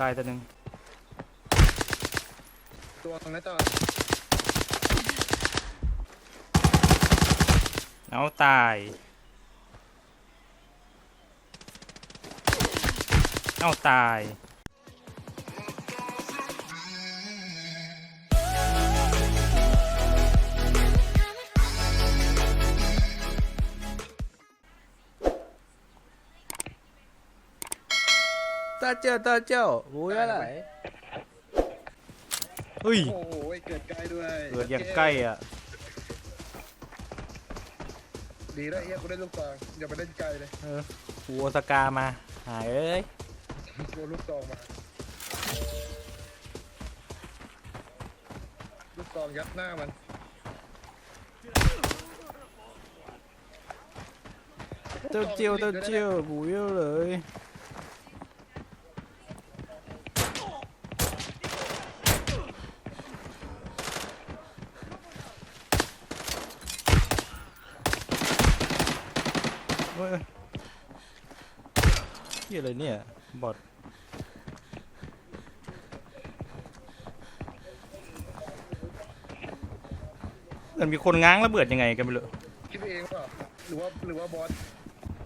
ตายตัวหนึ่งตัวตรงนั้นต่อเอาตาย เอาตายาเจ้าตาเจ้าบูยอะไรเฮ้ย โอ้โหเกิดใกล้ด้วยเกิดอย่างใกล้อะ ดีแล้วเอี้ยกูได้ลูกซองอย่าไปเล่นไกลเลยเออกูเอาสกามา หายเอ้ยกูลูกซองมา ลูกซองยัดหน้ามันเต้าเจียวเต้าเจียวบูยเลย เหียอะไรเนี่ย บอดมันมีคนง้างระเบิดยังไงกันไม่รู้คิดเองเปล่าหรือว่าหรือว่าบอส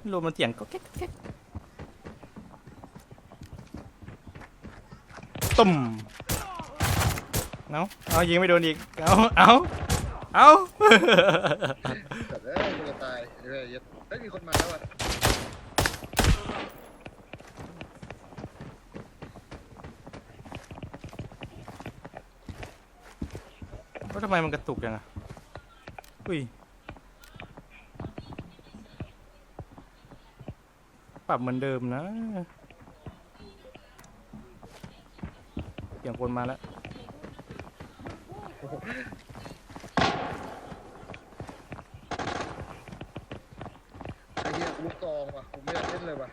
ไม่รู้มันเสียงก็แก๊กแก๊กตุ่มเอาเอายิงไม่โดนอีก เอาเอาเอาแต่เอ้ยกูจะตายเฮ้ยเหี้ยเฮ้ยมีคนมาแล้วอะ ว่าทำไมมันกระตุกยังอะอุ้ย ปรับเหมือนเดิมนะเสียงคนมาแล้ว ไอ้เหี้ยกูลูกซองว่ะผมไม่อยากเล่นเลยว่ะ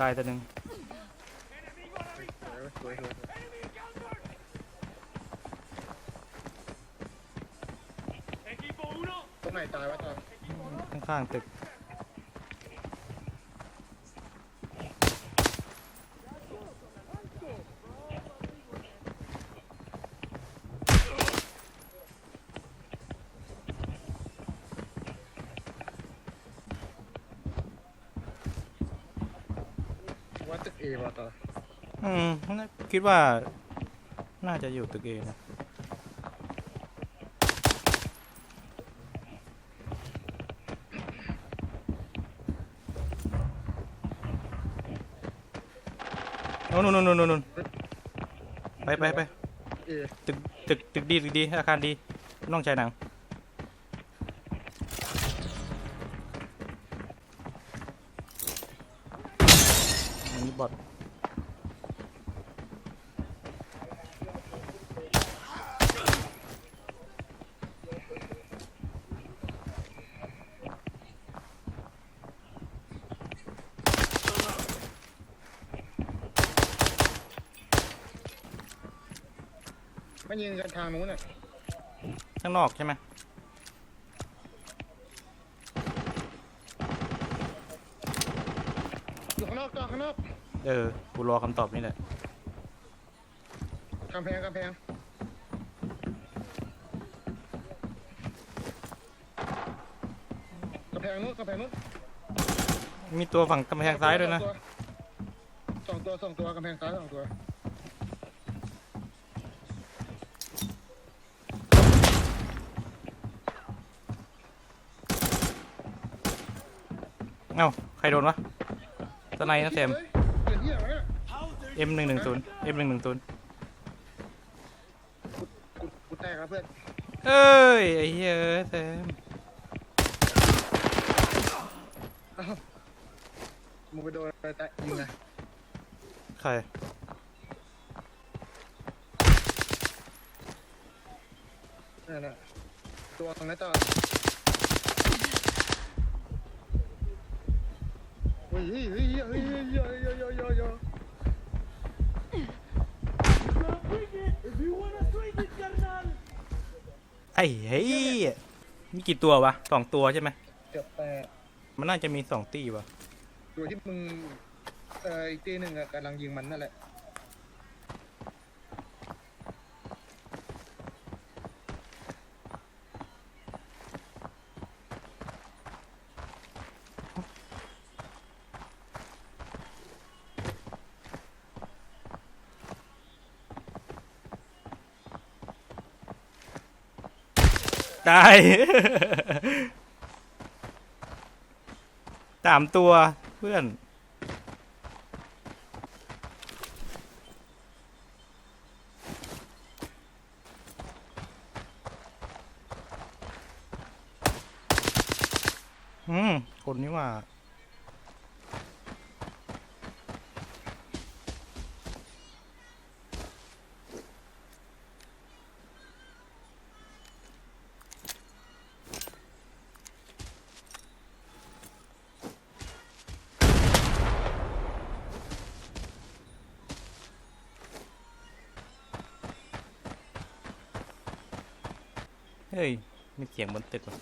ตายตัวหนึ่งสวยสวยสวยตรงไหนตาย วะตอน ข้างๆตึก ว่าตึกเอว่ะตอนอืมน่าคิดว่า น่าจะอยู่ตึกเอนะโน่นโน่นโน่นโน่นโน่นไปไปไปเอตึกตึกตึกดีตึกดีอาคารดีน้องชายหนัง ไม่ยิงกันทางนู้นอะข้างนอกใช่ไหมอยู่ข้างนอกต่อข้างนอกเออ กูรอคำตอบนี่แหละ กำแพงกำแพงกำแพงนู้นกำแพงนู้นมีตัวฝั่งกำแพงซ้ายด้วยนะ สองตัวสองตัวกำแพงซ้ายสองตัว เอ้าใครโดนวะตะไนนะเซมฮ้ยเดี๋ยวเหี้ยวะเนี่ย M หนึ่งหนึ่งศูนย์ M หนึ่งหนึ่งศูนย์กูกูแตกแล้วเพื่อนเอ้ยไอ้เหี้ยเอ้ยเซมมึงไปโดนอะไรแตะยิงไงใครนั่นน่ะตัวตรงนั้นต่อ ฮ้ยเฮ้ยเฮ้ยเฮ้ยเฮ้ยเฮ้ยเฮ้ยเฮ้ยเฮ้ย ไอ้เฮ้ยมีกี่ตัววะสองตัวใช่ไหมเกือบแต่มันน่าจะมีสองตีวะตัวที่มึงเอ่ออีกตีหนึ่งอะกำลังยิงมันนั่นแหละ ตาย ตามตัวเพื่อน อืม คนนี้ว่า เฮ้ยมีเสียงบนตึกว่ะ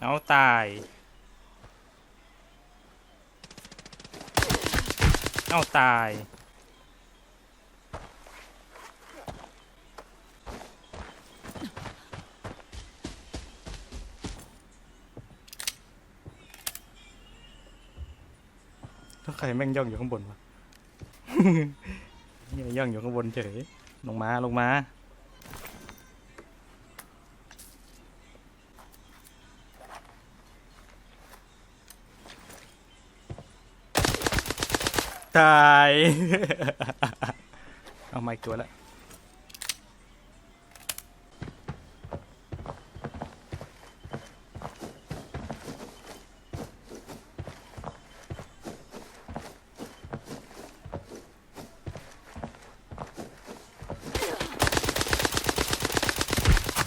เอาตาย เอาตาย ถ้าใครแม่งย่องอยู่ข้างบนวะเนี่ยย่องอยู่ข้างบนเฉย ลงมา ลงมา ตาย เอาไม้ตัวละ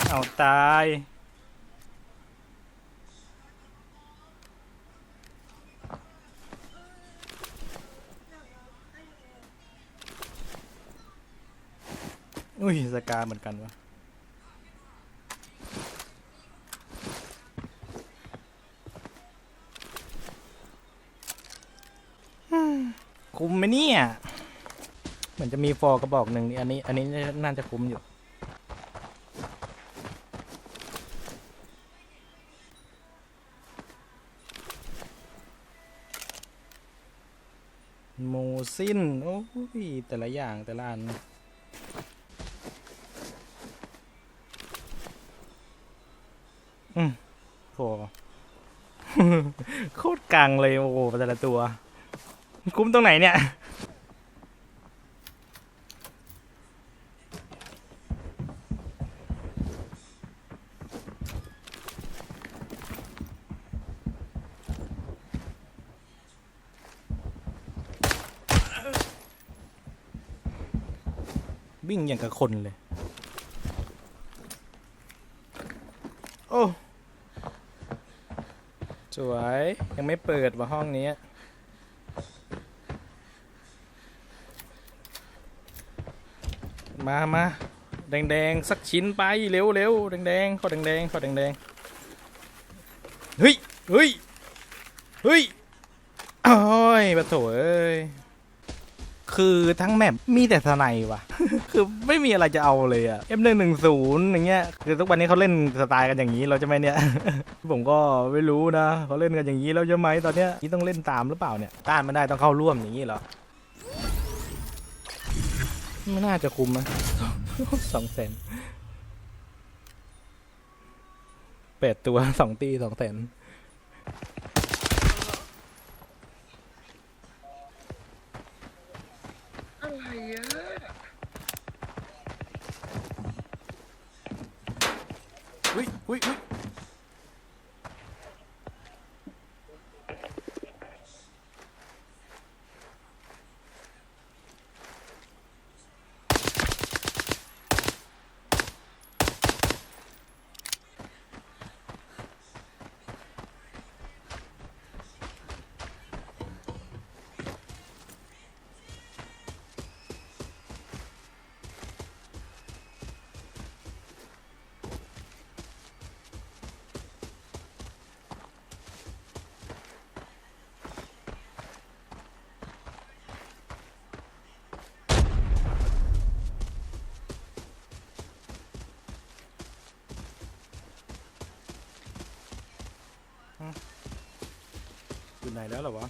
เอาตาย อุ้ยสกาเหมือนกันวะคุ้มไหมเนี่ย เหมือนจะมีฟอร์กระบอกหนึ่งอันนี้ อันนี้น่าจะคุ้มอยู่โมซินโอ้ย แต่ละอย่างแต่ละอัน อืมโหโคตรกังเลยโอ้โหแต่ละตัว คุ้มตรงไหนเนี่ยวิ่งอย่างกับคนเลย โอ้ ส วยยังไม่เปิดว่าห้องนี้มามาแดงๆ สักชิ้นไป เร็วเร็วแดงๆขอแดงๆขอแดงๆเฮ้ยเฮ้ยเฮ้ยโอ้ยปะโถเอ้ย คือทั้งแมปมีแต่สไนว่ะ คือไม่มีอะไรจะเอาเลยอะ M110 อย่างเงี้ย คือทุกวันนี้เขาเล่นสไตล์กันอย่างนี้เราจะไหมเนี่ย ผมก็ไม่รู้นะเขาเล่นกันอย่างนี้แล้วใช่ไหมตอนเนี้ยนี่ต้องเล่นตามหรือเปล่าเนี่ย ต้านไม่ได้ต้องเข้าร่วมอย่างนี้เหรอ ไม่น่าจะคุมนะสองแสนแปดตัวสองตีสองแสน Shoot. ู่ไหนแล้วหรอวะ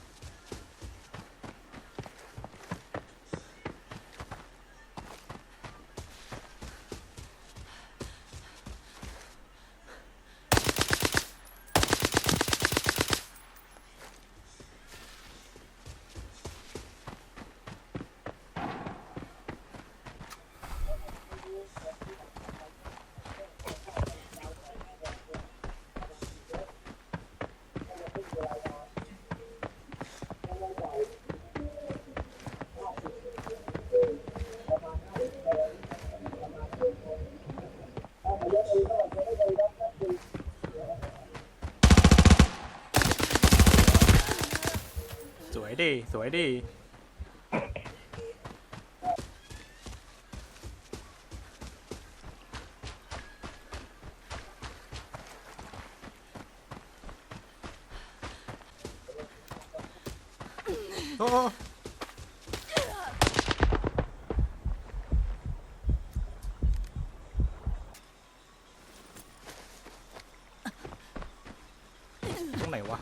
สวยดิโอ้โอ้ตรงไหนวะ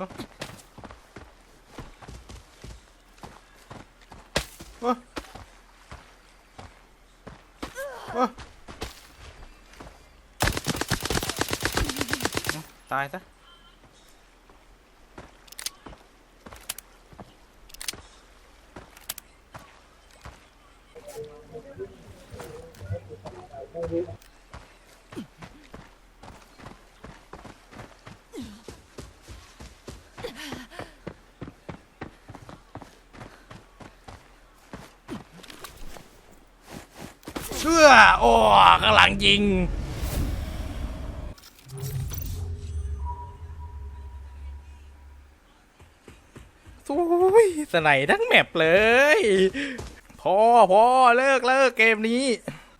โอ้โอ้ตายซะ เชื่อโอ้กำลังยิงสุยสไนทั้งแมปเลย พอพอเลิกเลิกเกมนี้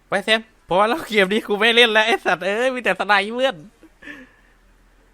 ไปเซมพอแล้วเกมนี้กูไม่เล่นแล้วไอ้สัตว์เอ้ยมีแต่สไนเพื่อน